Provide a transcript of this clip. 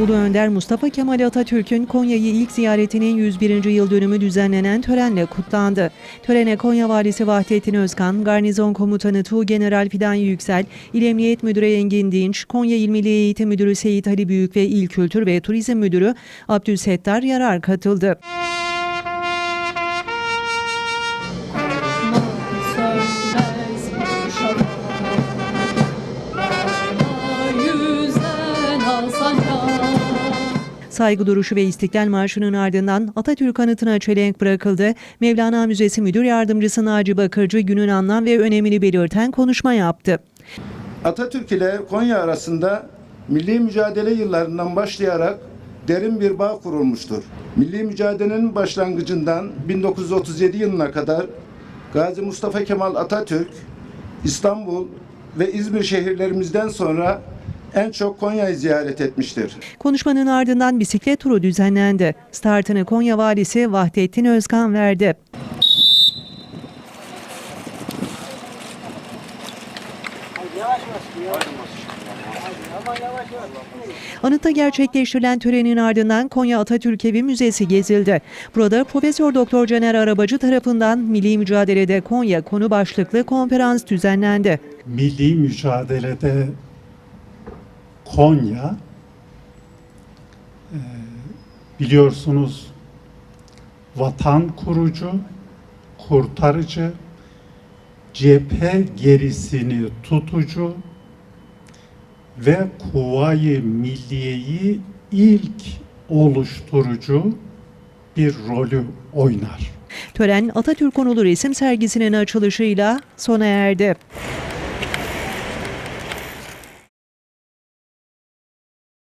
Ulu Önder Mustafa Kemal Atatürk'ün Konya'yı ilk ziyaretinin 101. yıl dönümü düzenlenen törenle kutlandı. Törene Konya Valisi Vahdettin Özkan, Garnizon Komutanı Tuğgeneral Fidan Yüksel, İl Emniyet Müdürü Engin Dinç, Konya İl Milli Eğitim Müdürü Seyit Ali Büyük ve İl Kültür ve Turizm Müdürü Abdülsettar Yarar katıldı. Sönmez Saygı duruşu ve İstiklal Marşı'nın ardından Atatürk anıtına çelenk bırakıldı. Mevlana Müzesi Müdür Yardımcısı Naci Bakırcı günün anlam ve önemini belirten konuşma yaptı. Atatürk ile Konya arasında milli mücadele yıllarından başlayarak derin bir bağ kurulmuştur. Milli mücadelenin başlangıcından 1937 yılına kadar Gazi Mustafa Kemal Atatürk İstanbul ve İzmir şehirlerimizden sonra en çok Konya'yı ziyaret etmiştir. Konuşmanın ardından bisiklet turu düzenlendi. Startını Konya Valisi Vahdettin Özkan verdi. Anıtta gerçekleştirilen törenin ardından Konya Atatürk Evi Müzesi gezildi. Burada Profesör Doktor Caner Arabacı tarafından Milli Mücadelede Konya konu başlıklı konferans düzenlendi. milli mücadelede Konya e, biliyorsunuz vatan kurucu, kurtarıcı, cephe gerisini tutucu ve Kuvayi Milliye'yi ilk oluşturucu bir rolü oynar. Tören Atatürk konulu resim sergisinin açılışıyla sona erdi.